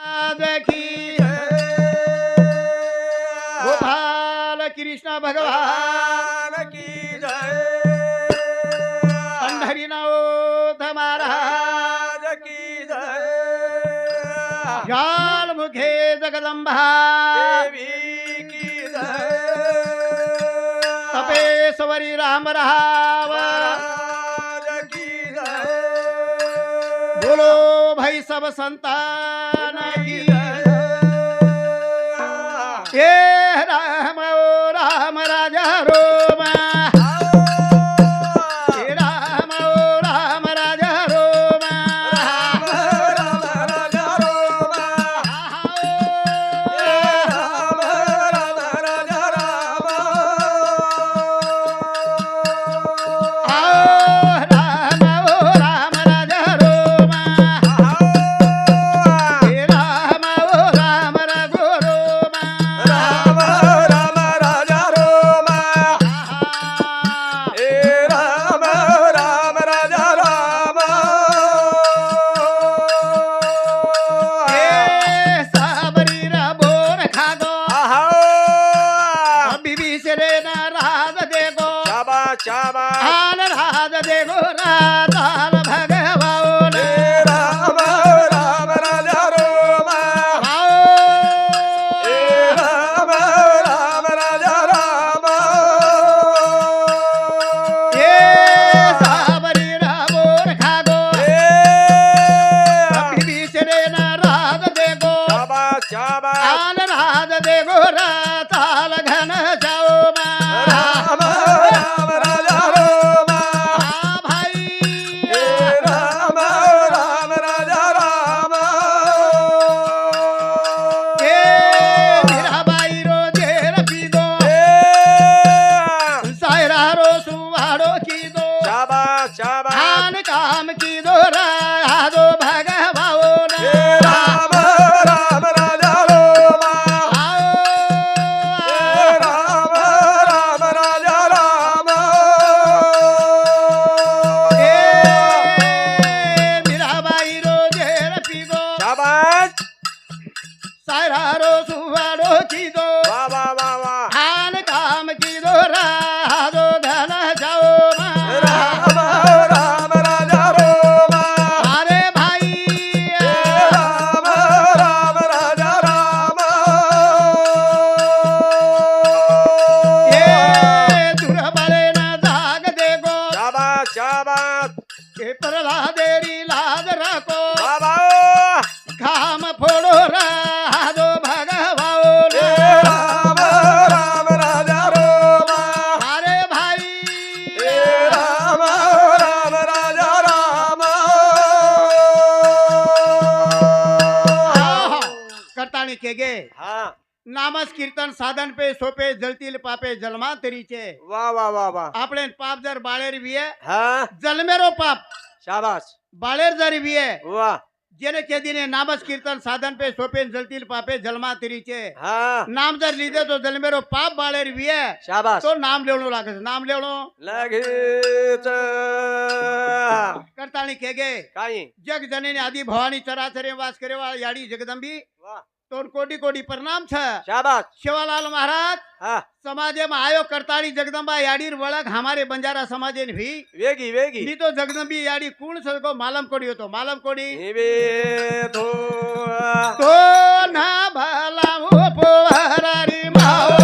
देखी गोपाल कृष्ण भगवान की जय। पंढरीनाथ महाराज महाराज की जय। जाल मुखे जगदंबा देवी की जय। तपेश्वरी राम राव। की जय। बोलो भाई सब संतान। की రామ ఆన రాధ దేవో రాధా రారో సువాడో చిదో के हा. नामस कीर्तन साधन पे सोपे जळतील पापे जन्मांतरीचे वाह वाह वाह वाह आपले पाप जर बाळेर विये हा. जन्मेरो पाप. शाबाश बाळेर जर विये वाह जेने केदीने नामस कीर्तन साधन पे सोपे जळतील पापे जन्मांतरीचे हा. नाम जर लिहिदे तो जन्मेरो पाप बाळेर विये शाबाश तो नाम लेवणो लागत नाम लेवणो लगेच. करताणी के गे काही. जग जननी आदि भवानी चराचरे वास करे वा याडी जगदंबी. वाह तोर कोटी कोटी प्रणाम छ शाबाश शिवालाल महाराज हा समाजे में आयो करताड़ी जगदम्बा याडीर वळख हमारे बंजारा समाजे भी वेगी वेगी नी तो जगदंबी याडी कूण सको मालम कोडी होतो मालम कोडी हिबे धो तो ना भला हो पोहरारी माओ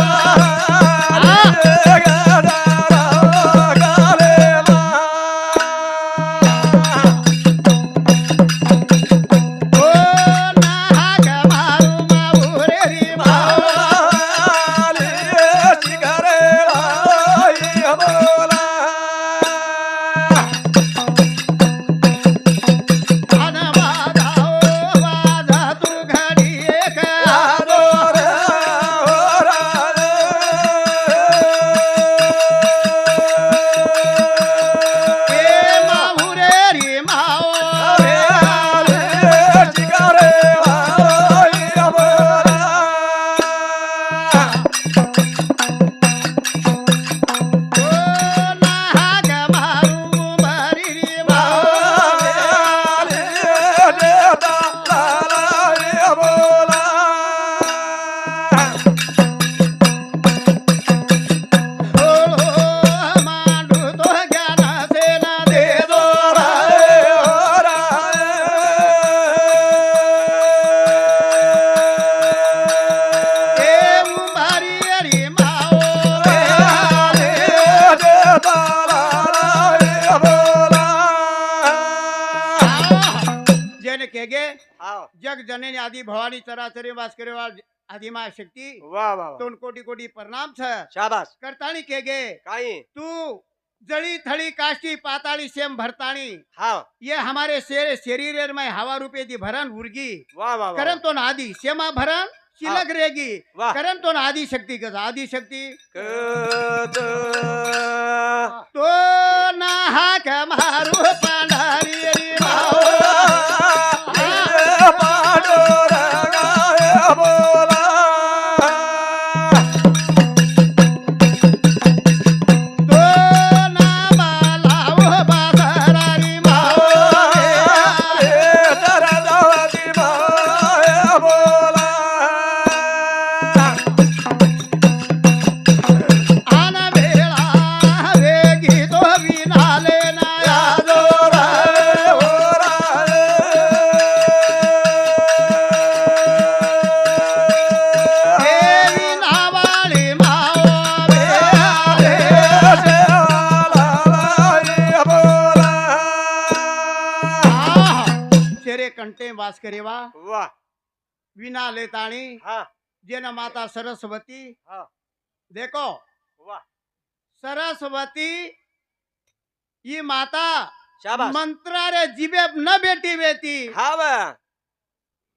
જેને કેગે जग जननी आदि भवानी चराचरी वास करे आदिमा शक्ति वाह वाह तो कोटि कोटि प्रणाम छ शाबाश करताणी केगे काई तू जड़ी थड़ी काष्टी पाताली सेम भरताणी हाँ ये हमारे शेर शरीर में हवा रूपे दी भरन उर्गी वाह वाह करन तो आदि सेमा भरन चिलक रहेगी करन तो आदि शक्ति का आदि शक्ति तो ना हाक मारू पंडारी कंटे वास करेवा वाह विना लेताणी हाँ जेन माता सरस्वती हाँ देखो वाह सरस्वती ही माता शाबाश मंत्रा रे जीबे न बेटी बेती हा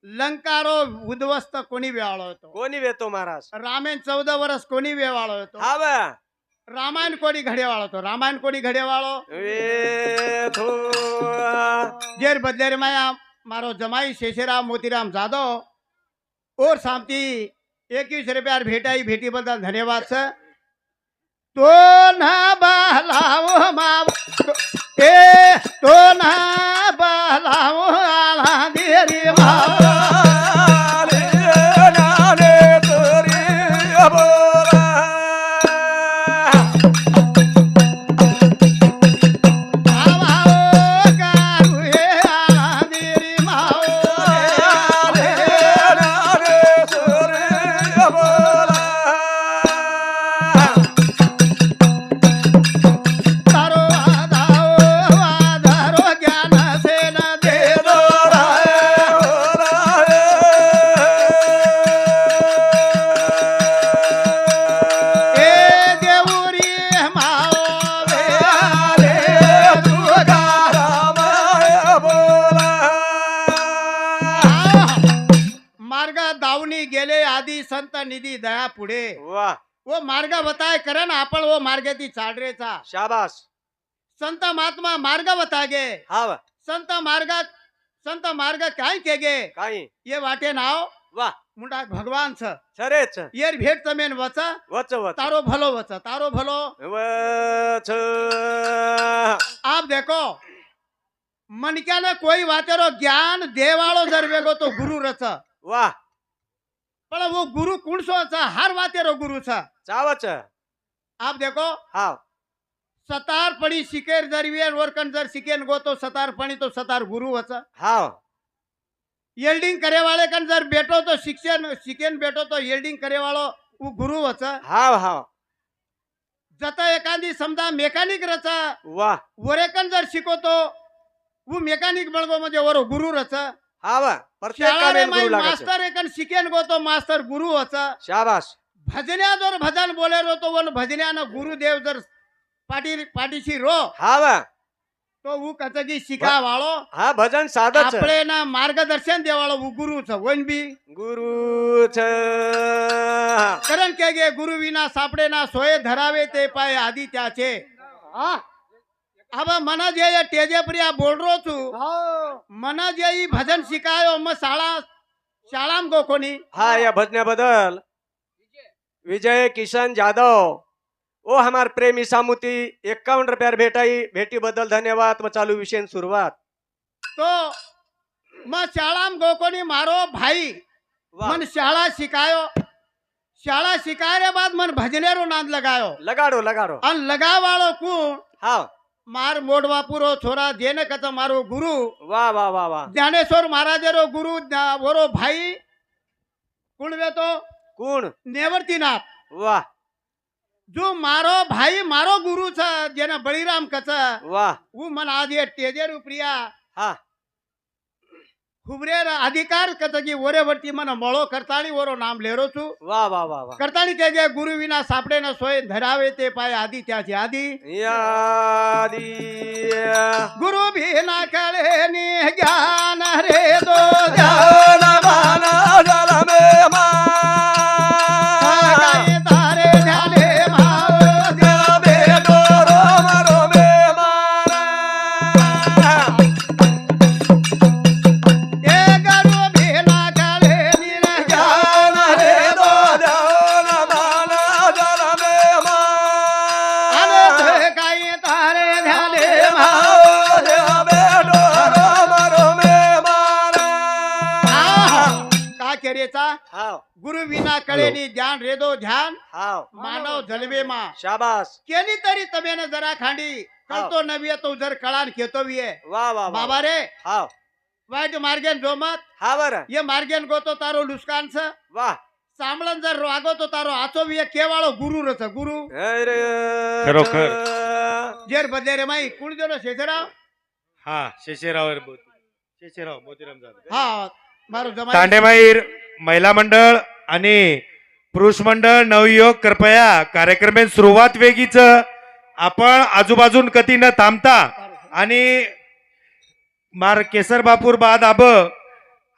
लंकारो उद्ध्वस्त कोणी वेवाळो होतो कोणी वेतो महाराज रामायण चौदा वर्ष कोणी वेवाळो होतो हा रामायण कोणी घडेवाळो होतो रामायण कोणी घडेवाळो वेथो जेर बदले रे माया मारो जमाई शेषराम मोतीराम जाधव और सामती एकवीस रुपयार भेटाई भेटी बद्दल धन्यवाद सर तो ना बहलाओ माव ए तो ना बहलाओ आला देरी माव वो मार्ग बताय करण आपण वो मार्गाती चाडरेचा शाबाश। संत महात्मा मार्ग बतागे। हा। बा संत मार्ग संत मार्ग काय केगे? काही ये वाटे नाव? वाह। मुंडा भगवान छ। सरेच येर भेट तमेन वच। वच वच। तारो भलो वच तारो भलो। वच। आप देखो मनक्याने कोई वातेरो ज्ञान देवाळो जर वेगो तो गुरु रच। वाह। पण वो गुरु कुणसो छ हर वातेरो गुरु छ चावच आप देखो हा सतार पडी शिकेर जर वेर वरकन जर शिकेन गो तो सतार पणी तो सतार गुरु वच हा येल्डिंग करे वाले कन जर बेटो तो शिक्षण शिकेन बेटो तो येल्डिंग करे वाळो उ गुरु वच हा हा जत एखादी समजा मेकॅनिक रच वाह वरेकन जर शिकवतो उ मेकॅनिक बळगो म्हणजे वरो गुरु रच हा बा प्रत्येक शाळा रे कामेन माई गुरु लागायचं मास्तर एकन शिकेन गो तो मास्तर गुरु वच शाबाश भजन्या जर भजन बोले रो तो वन भजन्यानं गुरुदेव जर पाठी पाठीशी रो हा बा तो उ कचगी शिका वाळो हा भजन साधच आपले ना मार्गदर्शन देवाळो उ गुरुच वन बी गुरुच कारण के गे टेजे प्रिया बोल रो छू मना जे ई भजन शिकायो मग शाळा शाळाम गो कोणी हा या भजनाबद्दल विजय किशन जाधव ओ हमार प्रेमी सामुती एकावन्न रुपयार भेटाई भेटी बद्दल धन्यवाद व चालू विषय सुरुवात तो मग शाळाम गो कोणी मारो भाई. मन शाळा शिकायो शाळा शिकाय बाद मन भजनेरो नाद लगायो लगाडो लगाडो आणि लगावाळो कोण हा मार मोडवा पुरो छोरा जेने कथ मारो गुरु वा वा वा वा ज्ञानेश्वर महाराजेरो गुरु ज्ञा- वरो भाई कोण तो कोण नेवर्तीनाथ वा जो मारो भाई मारो गुरु छ जेना बळीराम कच वा उ मन आज ये टेजेर હુમરેરા અધિકાર કતજી ઓરે વર્તી મને મળો કરતાળી ઓરો નામ લેરો છું વાહ વાહ વાહ વાહ કરતાળી તે જે ગુરુ વિના સાપડે ન સોય ધરાવે તે પાય આદિ ત્યાં છે આદિ આદિ ગુરુ ભીના કળે ની જ્ઞાન રે દો જાન हाव. मानव जलवे मा। शाबास। केली तरी तबेन जरा खांडी कळतो नवी तो जर कळान खेतो वा वा बाबा रे हाव। वाईट मार्गेन जोमत हा बर। ये मार्गेन गोतो तारो लुस्कानस वा। सांभळन जर रागो तो तारो आचो ये केवाळो गुरु रस गुरु। जेर बदले रे माई कुण देलो शेजराव हा शेषेराव बोल। शेषेराव मोतीराम हा मारो जमा तांडेमाईर महिला मंडळ आणि पुरुष मंडळ नवयुवक कृपया कार्यक्रमे सुरुवात वेगीच. आपण आजूबाजून कधी न थांबता आणि मार केसर बापूर बाद आब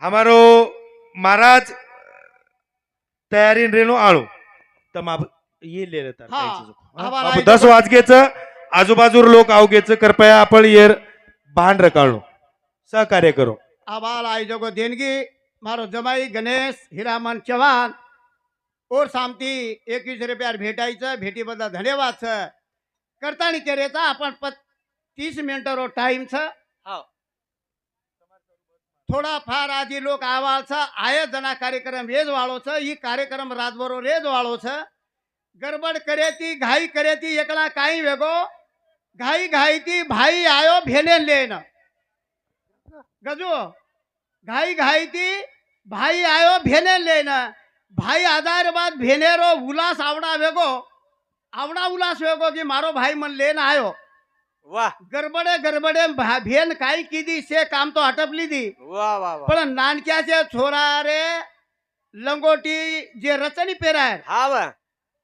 हमारो महाराज तयारी रेणू आळू. तर माब ये ले रहता दस वाजगेच आजूबाजूर लोक आवगेच कृपया आपण येर भांड रकाळू. सहकार्य करू. आभार आयोजक देणगी. मारो जमाई गणेश हिरामन चव्हाण और सामती एकवीस रुपया भेटायचं भेटीबद्दल धन्यवाद करताना केरेचा आपण पत तीस रो टाइम छ हो. थोडा फार आधी लोक आवाज आयोजना कार्यक्रम हेच वाळो छ ही कार्यक्रम रातभर हेच वाळो छ गडबड करे ती घाई करे एकला काही वेगो. घाई घाई ती भाई आयो भेले लेन. गजू घाई घाई ती भाई आयो भेले लेन. ભાઈ આધાર બાદ ભેનેરો ઉલ્લાસ આવડા વેગો આવડા ઉલ્લાસ વેગો કે મારો ભાઈ મને લઈને આવ્યો વાહ. ગરબડે ગરબડે ભેન કાઈ કીધી છે કામ તો હટપ લીધી. વાહ વાહ પણ નાનક્યા છે છોરા રે લંગોટી જે રચની પહેરાય. હા વાહ.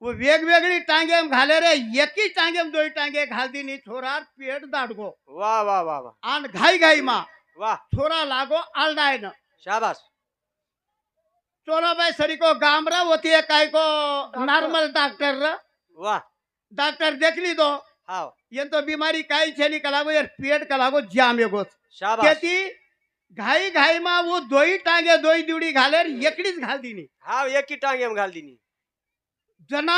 વેગ વેગળી ટાંગે એમ ઘાલે રે એકી ટાંગે એમ દોઈ ટાંગે ઘાલતી ની છોરા પેટ દાડગો વાહ વાહ વાહ વાહ. આન ઘાઈ ઘાઈ માં વાહ. છોરા લાગો આલડાય ન શાબાશ. टोलाबाई सरीको गामरा होती है काय को नॉर्मल डॉक्टर र। वाह। डॉक्टर देख ली दो हाँ ये तो बीमारी काई छेली कलागो यार पेट कलागो जाम एगो घाई घाई मा वो दोई टांगे दोई दिवडी घाले एक घाल दी नहीं हाँ एक ही टांगे घाल दिनी जना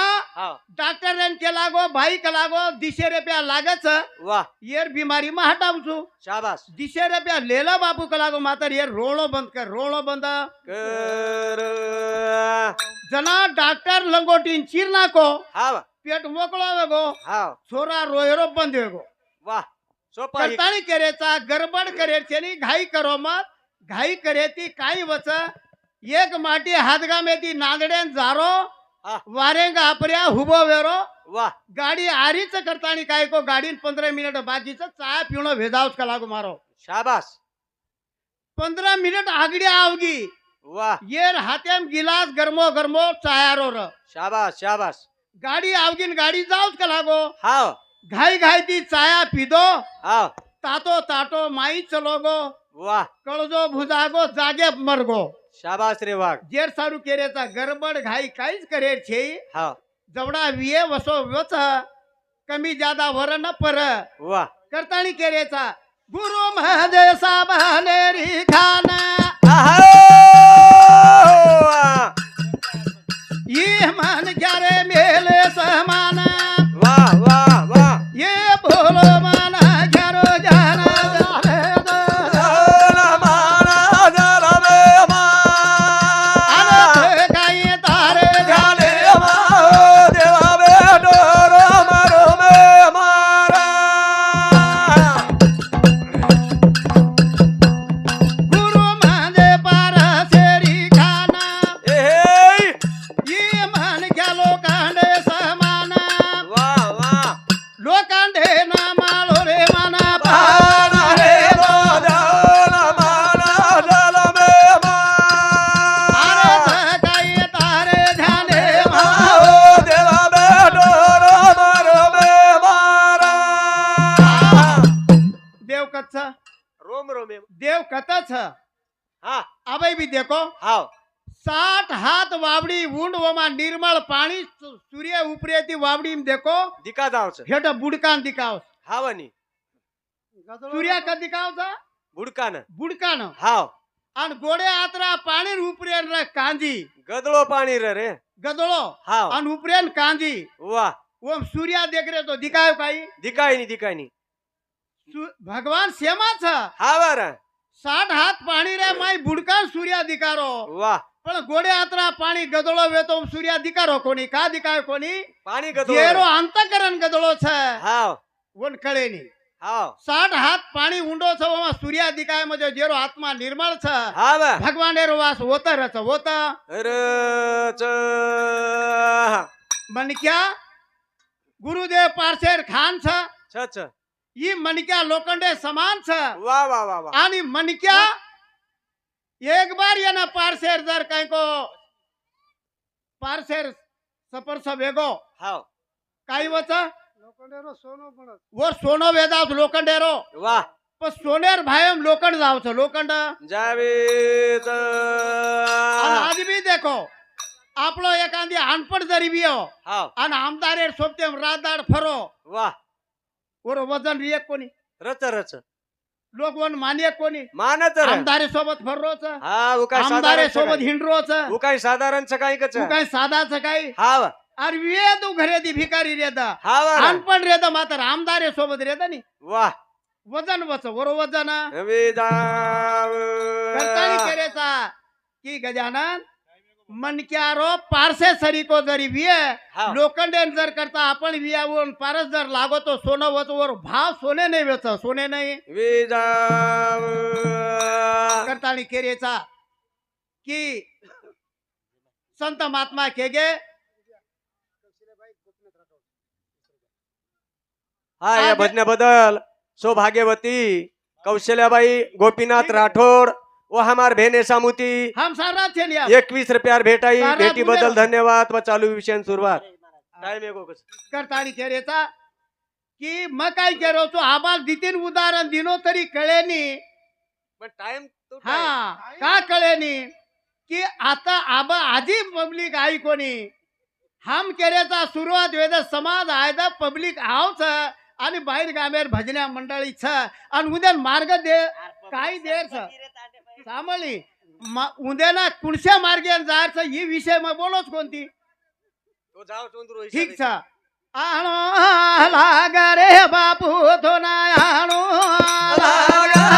डॉक्टर के लागो भाई के लागो दिशे रुपया लागे छ वाह येर बीमारी में हटाऊ छु शाबाश दिशे रुपया लेला बापू का लागो मातर येर रोड़ो बंद कर रोड़ो बंद. कर. जना डॉक्टर लंगोटीन चीर नाको हाव पेट मोकळो वेगो हाव छोरा रोयरो बंद वेगो वाह सोपा करतानी करेचा गड़बड़ करेचे नी घाई करो मत. घाई करेती काही वच. एक माटी हातगामेती नांदड्यान जारो. वारेंगा आपल्या हुबो वेरो. वा. गाडी आरीच करताना काय को गाडी पंधरा मिनिट बाजीच चाय पीणो भेदावस का लागू मारो. शाबास. पंधरा मिनिट आगडी आवगी. वा. येर हातेम गिलास गरमो गरमो चायारो र शाबास शाबास. गाडी आवगीन गाडी जाऊच का लागो. हा घाई घाई ती चाया पिदो. हा तातो ताटो माई चलोगो. वा. कळजो भुजागो जागे मरगो. शाबास रे वाघ जेर सारू केरेचा गरबड घाई काहीच करेर छे. हा. जवडा विये वसो वच कमी ज्यादा वर न पर. वा. करताणी केरेचा गुरु महादेव साबहनेरी खान आहो! ये मान વાવડી ઊંડવામાં નિર્મળ પાણી સૂર્ય ઉપરેથી વાવડી દેખો. દિકાત આવશે. હેઠ બુડકાન દિકાવ હાવાની. સૂર્ય કા દિકાવ છે? બુડકાન. બુડકાન. હાવ. અને ગોળે આતરા પાણી ઉપરે રે કાંજી. ગદળો પાણી રે રે. ગદળો હાવ. અને ઉપરે કાંજી. વાહ. ઓમ સૂર્યા દેખરે તો દિકાયો કાઈ. દિકાયની દિકાયની. ભગવાન શેમાં છે? હાવારા સાઠ હાથ પાણી રે માય બુડકાન સૂર્યા દિકારો. વાહ. પણ ગોડે આત્રા પાણી ગદળો વેતો સૂર્યા દીકારો કોની કા દીકાય કોની પાણી ગદળો જેરો અંતકરણ ગદળો છે હા વનકળેની હા સાઠ હાથ પાણી ઊંડો છે ઓમાં સૂર્યા દીકાય મજો જેરો આત્મા નિર્મળ છે હા ભગવાન એરો વાસ ઓતર છે ઓત રચ મનક્યા ગુરુદેવ પારસેર ખાન છે છ છ ઈ મનક્યા લોખંડે સમાન છે વાહ વાહ વાહ આની મનક્યા एक बार ये ना पारसेर जर कहीं को। पारसेर सफर सब एगो हाव काही वच? लोखंडेरो सोनो पडत। वो सोनो वेदाव लोखंडेरो। वाह। पण सोनेर भायम लोखंड जावच लोखंड। जावेद। आज भी देखो आपलो एखादी अनपड जरी बी हो आणि आमदार सोबते रातदार फरो। वाह। वजन रिएक कोणी रच रच। लोक मान्य माने कोणी? मानत आमदारे सोबत फररोच हा उकाय आमदारे सोबत हिंडरोच उकाय साधारण सकाळी कच काय साधा सकाळी हा अरे वे. तू घरे ती भिकारी रेदा. हा अनपण रेदा मात्र आमदारे सोबत रेदा नी. वा. वजन बस वर वजन. करतानी करेचा. की गजानन? मन क्यारो पारसे सरीको जरी विय हाव. लोखंडेन जर करता आपण वियावरून पारस जर लागतो सोनं होतो वर भाव सोने नाही वेच सोने नाही. विजाव। करता आणि केरेचा की संत महात्मा केगे हा या भजनाबद्दल सौभाग्यवती कौशल्याबाई गोपीनाथ राठोड। व हमार भेने सामुती। हम सारा छे लिया एकवीस रुपयार भेटाई सारा भेटी बद्दल पुण्याला. धन्यवाद। व चालू विषय सुरुवात टाइम कसं. करताळी केरेचा की मग काय केरो तो आबाल दितीन उदाहरण दिनो तरी कळेनी पण टाइम हा का कळेनी की आता आबा आधी पब्लिक आई कोणी हम केरेचा सुरुवात वेद समाज आहे द पब्लिक आवच आणि बाहेर गामेर भजन्या मंडळी छ आणि उद्या मार्ग दे काही देर छ सामळी उद्याला कुणश्या मार्गे जायचं ही विषय मग बोलोच कोणती? तो जाओ चोंदरू ठीक छ आणो लागा रे बापू तो नाही आणो लागा.